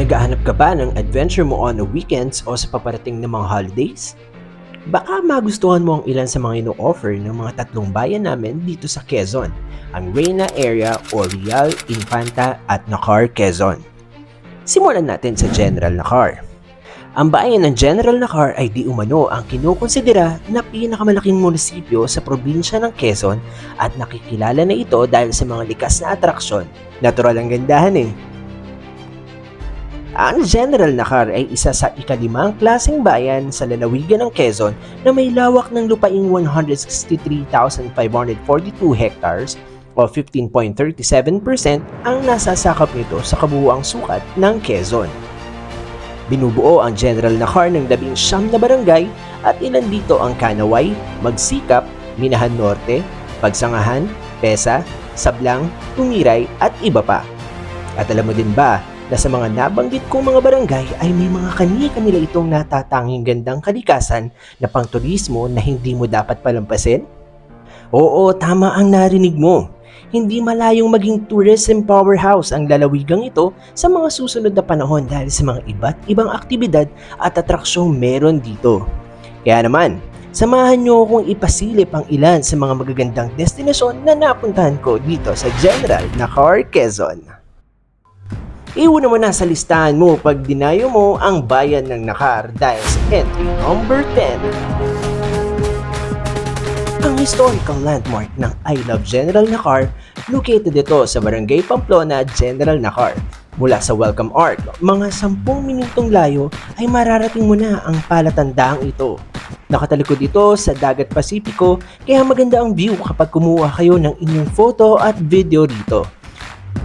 Nagahanap ka ba ng adventure mo on the weekends o sa paparating na mga holidays? Baka magustuhan mo ang ilan sa mga ino-offer ng mga tatlong bayan namin dito sa Quezon, ang Reyna Area o Real, Infanta at Nakar, Quezon. Simulan natin sa General Nakar. Ang bayan ng General Nakar ay di umano ang kinukonsidera na pinakamalaking munisipyo sa probinsya ng Quezon at nakikilala na ito dahil sa mga likas na atraksyon. Natural ang gandahan eh. Ang General Nakar ay isa sa ikalimang klaseng bayan sa lalawigan ng Quezon na may lawak ng lupaing 163,542 hectares o 15.37% ang nasasakop nito sa kabuuang sukat ng Quezon. Binubuo ang General Nakar ng labing siyam na barangay at ilan dito ang Kanaway, Magsikap, Minahan Norte, Pagsangahan, Pesa, Sablang, Tumiray at iba pa. At alam mo din ba na sa mga nabanggit kong mga barangay ay may mga kani-kanila itong natatanging gandang kalikasan na pangturismo na hindi mo dapat palampasin? Oo, tama ang narinig mo. Hindi malayong maging tourism powerhouse ang lalawigang ito sa mga susunod na panahon dahil sa mga iba't ibang aktibidad at atraksyong meron dito. Kaya naman, samahan niyo akong ipasilip ang ilan sa mga magagandang destinasyon na napuntahan ko dito sa General Nakar, Quezon. Iwan mo na sa listahan mo pag dinayo mo ang bayan ng Nakar dahil sa entry number 10. Ang historical landmark ng I Love General Nakar, located ito sa Barangay Pamplona, General Nakar. Mula sa Welcome Arc, mga 10 minutong layo ay mararating mo na ang palatandaang ito. Nakatalikod ito sa Dagat Pasipiko kaya maganda ang view kapag kumuha kayo ng inyong photo at video dito.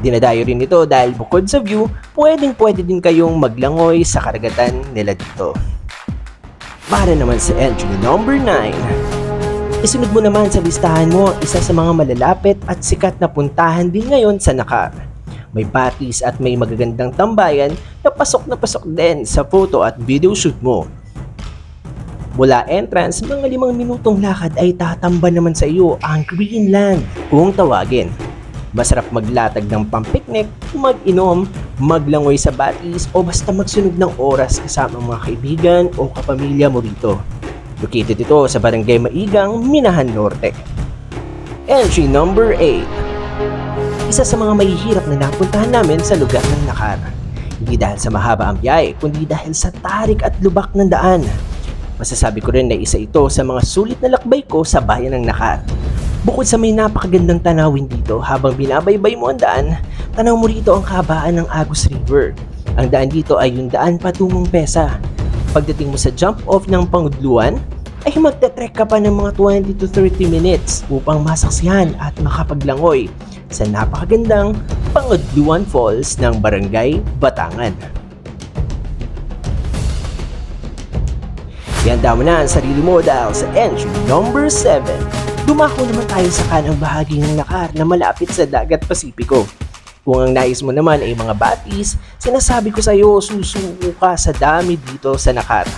Dinadayo rin ito dahil bukod sa view, pwedeng pwede din kayong maglangoy sa karagatan nila dito. Para naman sa entry number 9, Isunod mo naman sa listahan mo isa sa mga malalapit at sikat na puntahan din ngayon sa Nakar. May batis at may magagandang tambayan na pasok na pasok din sa photo at video shoot mo. Mula entrance, mga limang minutong lakad ay tatamba naman sa iyo ang Greenland kung tawagin. Masarap maglatag ng pampiknik, mag-inom, maglangoy sa batis o basta magsunog ng oras kasama mga kaibigan o kapamilya mo rito. Located ito sa Barangay Maigang, Minahan Norte. Entry number 8 Isa sa mga mahihirap na napuntahan namin sa lugar ng Nakar. Hindi dahil sa mahaba ang biyahe, kundi dahil sa tarik at lubak ng daan. Masasabi ko rin na isa ito sa mga sulit na lakbay ko sa bayan ng Nakar. Bukod sa may napakagandang tanawin dito habang binabaybay mo ang daan, tanaw mo rito ang kabaan ng Agus River. Ang daan dito ay yung daan patungong Pesa. Pagdating mo sa jump off ng Pangudluan, ay magte-trek ka pa ng mga 20 to 30 minutes upang masaksihan at makapaglangoy sa napakagandang Pangudluan Falls ng Barangay Batangan. Ihanda mo na ang sarili mo dahil sa entry number 7. Dumako naman tayo sa kanang bahagi ng Nakar na malapit sa Dagat Pasipiko. Kung ang nais mo naman ay mga batis, sinasabi ko sa iyo susuko ka sa dami dito sa Nakar.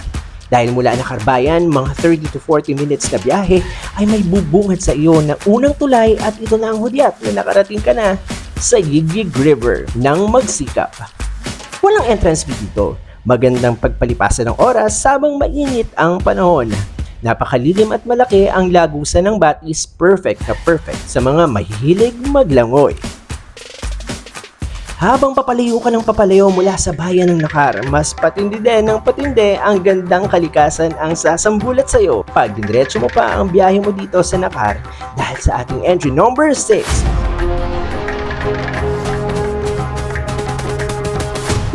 Dahil mula Nakarbayan, mga 30 to 40 minutes na biyahe ay may bubungad sa iyo na unang tulay at ito na ang hudyat na nakarating ka na sa Yigig River ng Magsikap. Walang entrance fee dito. Magandang pagpalipasan ng oras sabang mainit ang panahon. Napakalilim at malaki ang lagusan ng batis perfect na perfect sa mga mahihilig maglangoy. Habang papalayo ka ng papalayo mula sa bayan ng Nakar, mas patindi din ng patindi ang gandang kalikasan ang sasambulat sa iyo pag dinretso mo pa ang biyahe mo dito sa Nakar dahil sa ating entry number 6.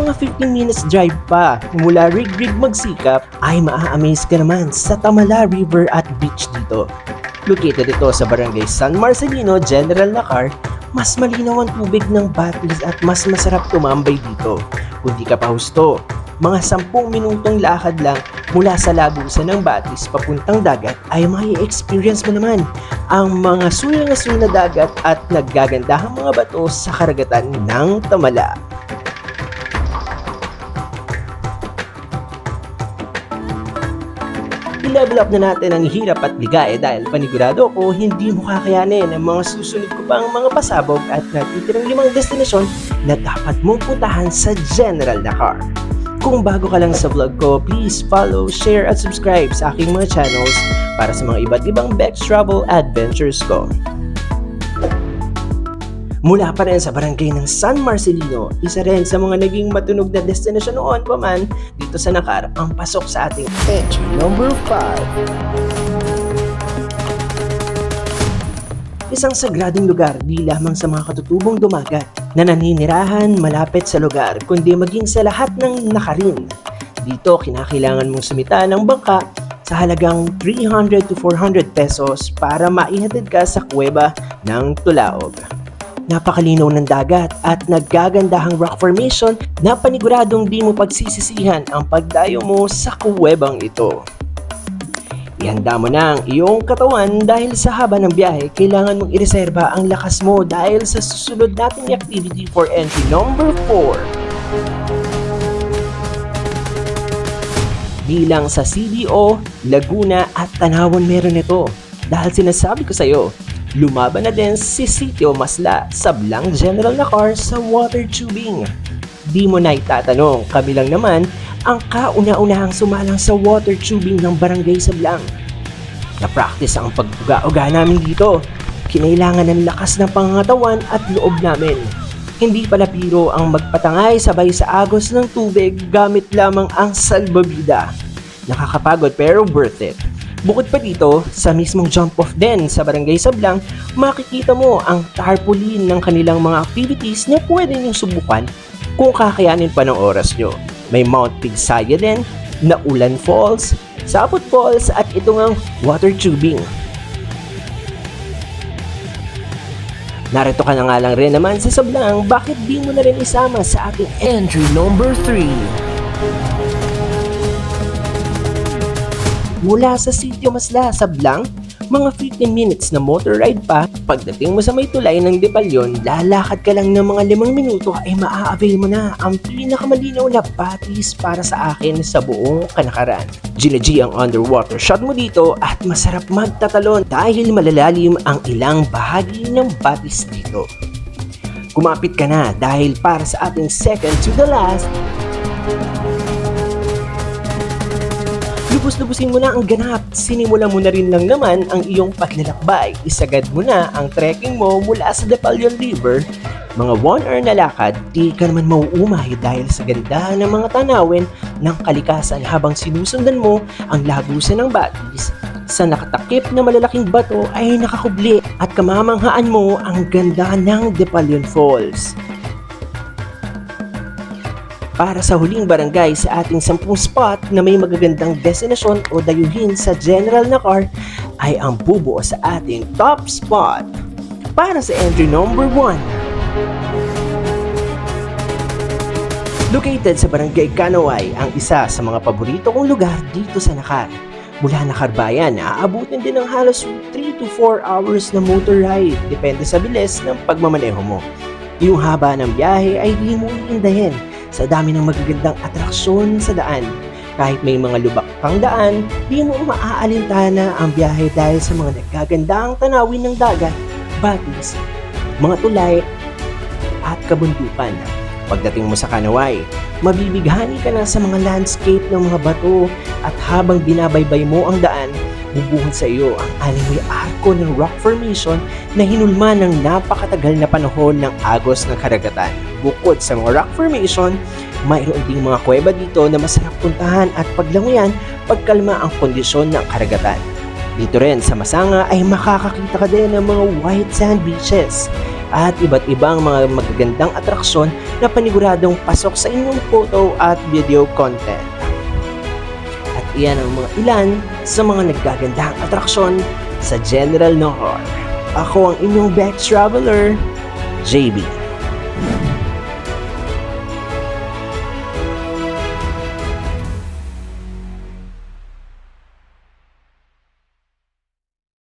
Mga 15 minutes drive pa mula Rigrig Magsikap ay maa-amaze ka naman sa Tamala River at Beach dito. Located ito sa Barangay San Marcelino, General Nakar mas malinaw ang tubig ng batis at mas masarap tumambay dito. Kung di ka pa husto, mga 10 minutong lakad lang mula sa lagusan ng batis papuntang dagat ay may experience mo naman ang mga sulang-asul na dagat at naggagandahang mga bato sa karagatan ng Tamala. I-level up na natin ang hirap at ligaya dahil panigurado ko hindi mo kakayanin ang mga susunod ko pang mga pasabog at natitirang limang destinasyon na dapat mong puntahan sa general na car. Kung bago ka lang sa vlog ko, please follow, share at subscribe sa aking mga channels para sa mga iba't ibang Bex Travel adventures ko. Mula pa rin sa barangay ng San Marcelino, isa rin sa mga naging matunog na destinasyon noon pa man dito sa Nakar ang pasok sa ating entry number 5. Isang sagradong lugar di lamang sa mga katutubong dumagat na naninirahan malapit sa lugar kundi maging sa lahat ng nakarin. Dito kinakailangan mong sumita ng bangka sa halagang 300 to 400 pesos para maihatid ka sa kuweba ng Tulaog. Napakalinaw ng dagat at naggagandahang rock formation na paniguradong di mo pagsisisihan ang pagdayo mo sa kuwebang ito. Ihanda mo na ang iyong katawan dahil sa haba ng biyahe, kailangan mong ireserba ang lakas mo dahil sa susunod nating activity for entry number 4. Bilang sa CDO, Laguna at Tanawan meron ito. Dahil sinasabi ko sa iyo, lumaban na din si Sitio Masla sa Blanc General na car sa water tubing. Di mo na itatanong, kami lang naman ang kauna-unahang sumalang sa water tubing ng barangay sa Blanc. Na-practice ang pagbuga-uga namin dito. Kinailangan ng lakas ng pangangatawan at loob namin. Hindi pala piro ang magpatangay sabay sa agos ng tubig gamit lamang ang salbabida. Nakakapagod pero worth it. Bukod pa dito, sa mismong jump off din sa Barangay Sablang, makikita mo ang tarpaulin ng kanilang mga activities na pwede niyong subukan kung kakayanin pa ng oras nyo. May Mount Pigsaya din, Naulan Falls, Sapot Falls at ito ngang water tubing. Narito ka na nga lang rin naman sa Sablang, bakit di mo na rin isama sa ating entry number 3? Mula sa sitio Masla sa Blanc, mga 15 minutes na motor ride pa, pagdating mo sa may tulay ng Depalyon, lalakad ka lang ng mga limang minuto ay maa-avail mo na ang pinakamalinaw na batis para sa akin sa buong kanakaran. Gina-G ang underwater shot mo dito at masarap magtatalon dahil malalalim ang ilang bahagi ng batis dito. Kumapit ka na dahil para sa ating second to the last, Lubos-lubusin mo na ang ganap. Sinimulan mo na rin lang naman ang iyong paglalakbay. Isagad mo na ang trekking mo mula sa Depalyon River. Mga 1 hour na lakad, di ka naman mauumay dahil sa ganda ng mga tanawin ng kalikasan habang sinusundan mo ang lagusan ng batis. Sa nakatakip na malalaking bato ay nakakubli at kamamanghaan mo ang ganda ng Depalyon Falls para sa huling barangay sa ating 10 spot na may magagandang destinasyon o dayuhin sa general na car ay ang bubuo sa ating top spot. Para sa entry number 1. Located sa barangay Kanaway, ang isa sa mga paborito kong lugar dito sa Nakar. Mula Nakarbayan, aabutin din ng halos 3 to 4 hours na motor ride, depende sa bilis ng pagmamaneho mo. Yung haba ng biyahe ay di mo iindahin sa dami ng magagandang atraksyon sa daan. Kahit may mga lubak pang daan, di mo maaalintana ang biyahe dahil sa mga nagagandang tanawin ng dagat, batis, mga tulay, at kabundukan. Pagdating mo sa Kanaway, mabibighani ka na sa mga landscape ng mga bato at habang binabaybay mo ang daan, bubuhod sa iyo ang animoy arko ng rock formation na hinulma ng napakatagal na panahon ng agos ng karagatan. Bukod sa mga rock formation, mayroon ding mga kuweba dito na masarap puntahan at paglanguyan pagkalma ang kondisyon ng karagatan. Dito rin sa Masanga ay makakakita ka din ng mga white sand beaches at iba't ibang mga magagandang atraksyon na paniguradong pasok sa inyong photo at video content. At iyan ang mga ilan sa mga naggagandang atraksyon sa General Nohor. Ako ang inyong Bex Traveler, JB.